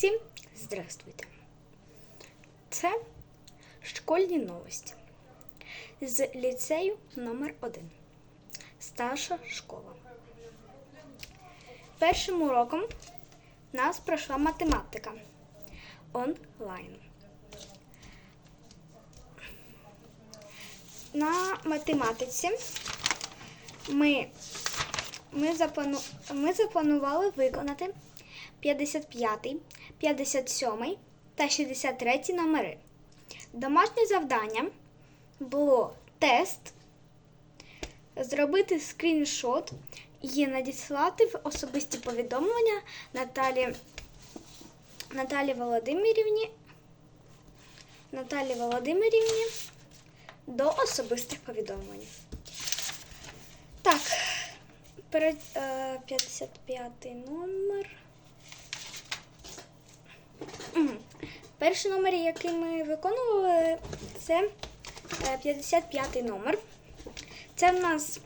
Всім здравствуйте! Це школьні новості з ліцею номер 1 Старша школа. Першим уроком нас пройшла математика онлайн. На математиці ми, ми, заплану, ми запланували виконати 55, 57 та 63 номери. Домашнє завдання було тест, зробити скріншот і надіслати в особисті повідомлення Наталі, Наталі Володимирівні, Наталі Володимирівні до особистих повідомлень. Так, перед, е, 55 номер. Перший номер, який ми виконували, це е, 55 номер. Це в нас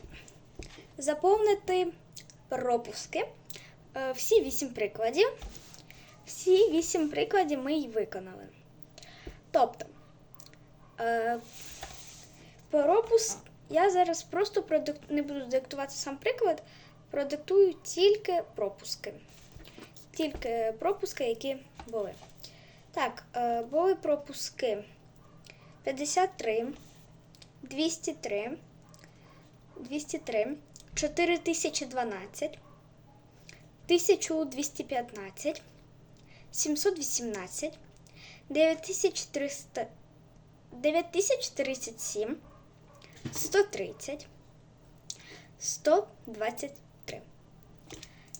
заповнити пропуски. Е, Всі вісім прикладів. Всі вісім прикладів ми й виконали. Тобто, е, пропуск. Я зараз просто продик... не буду диктувати сам приклад, продиктую тільки пропуски. Тільки пропуски, які були. Так, е, були пропуски 53, 203, 203, 4012, 1215, 718, 9300, 9037, 130, 123.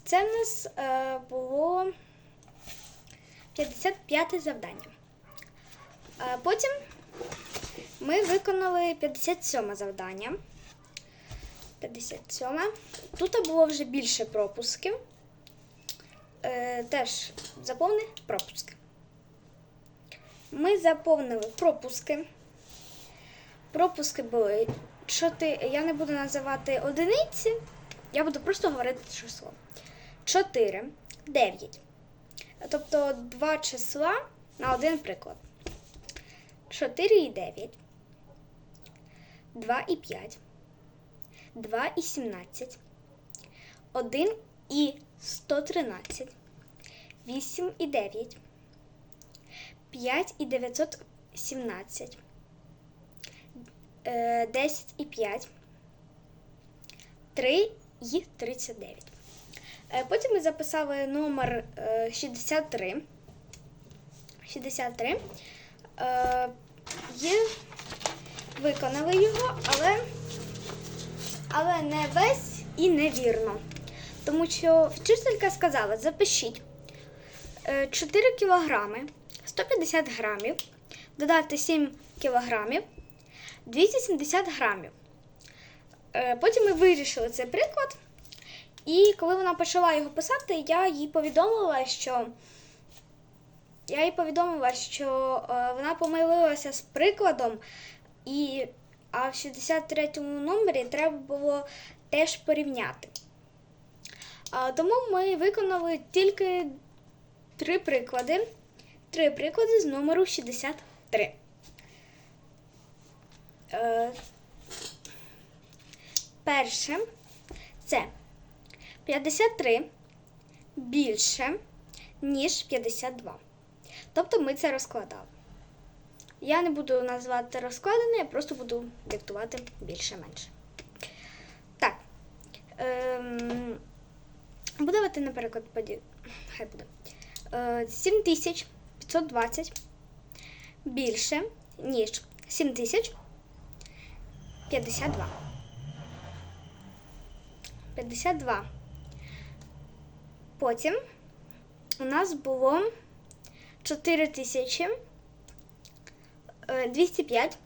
Це в нас е, було 55 завдання. Е, потім ми виконали 57 завдання. 57. Тут було вже більше пропусків. Е, теж заповни пропуски. Ми заповнили пропуски. Пропуски були 4. Я не буду називати одиниці, я буду просто говорити число. 4, 9. Тобто два числа на один приклад. 4 і 9, 2 і 5, 2 і 17, 1 і 113, 8 і 9, 5 і 917, е, 10 і 5, 3 і 39. Е, Потім ми записали номер е, 63. 63. Е, І виконали його, але, але не весь і невірно. Тому що вчителька сказала, запишіть е, 4 кілограми, 150 грамів, додати 7 кілограмів, 270 грамів. Потім ми вирішили цей приклад. І коли вона почала його писати, я їй повідомила, що я їй повідомила, що е, вона помилилася з прикладом, і, а в 63-му номері треба було теж порівняти. Тому ми виконали тільки три приклади. Три приклади з номеру 63. Е, перше це 53 більше, ніж 52. Тобто ми це розкладали. Я не буду називати розкладене, я просто буду диктувати більше-менше. Так. Ем, будувати, наприклад, поді... Хай буде. Е, 7520 більше, ніж 7052. 52. Потім у нас було 4205.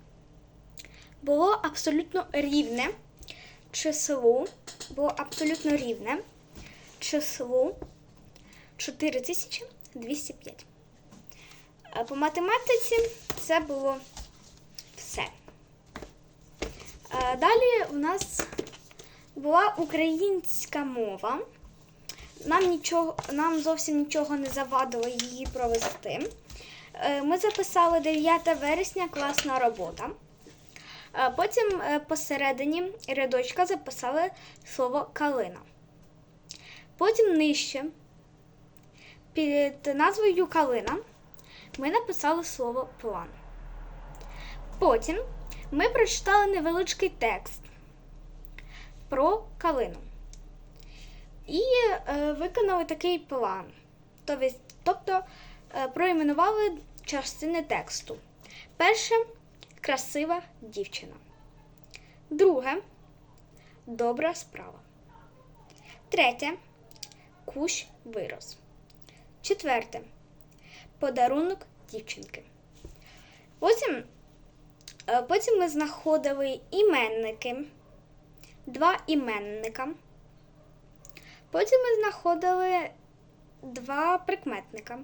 Було абсолютно рівне числу. Було абсолютно рівне числу 4205. По математиці це було все. Далі у нас була українська мова. Нам нічого, нам зовсім нічого не завадило її провести. Е, Ми записали 9 вересня класна робота. Е, Потім е, посередині рядочка записали слово калина. Потім нижче під назвою калина ми написали слово план. Потім ми прочитали невеличкий текст про калину і е, виконали такий план. Тобто, тобто е, проіменували частини тексту. Перше красива дівчина. Друге добра справа. Третє кущ вирос. Четверте подарунок дівчинки. Потім, е, потім ми знаходили іменники, два іменника. Потім ми знаходили два прикметника.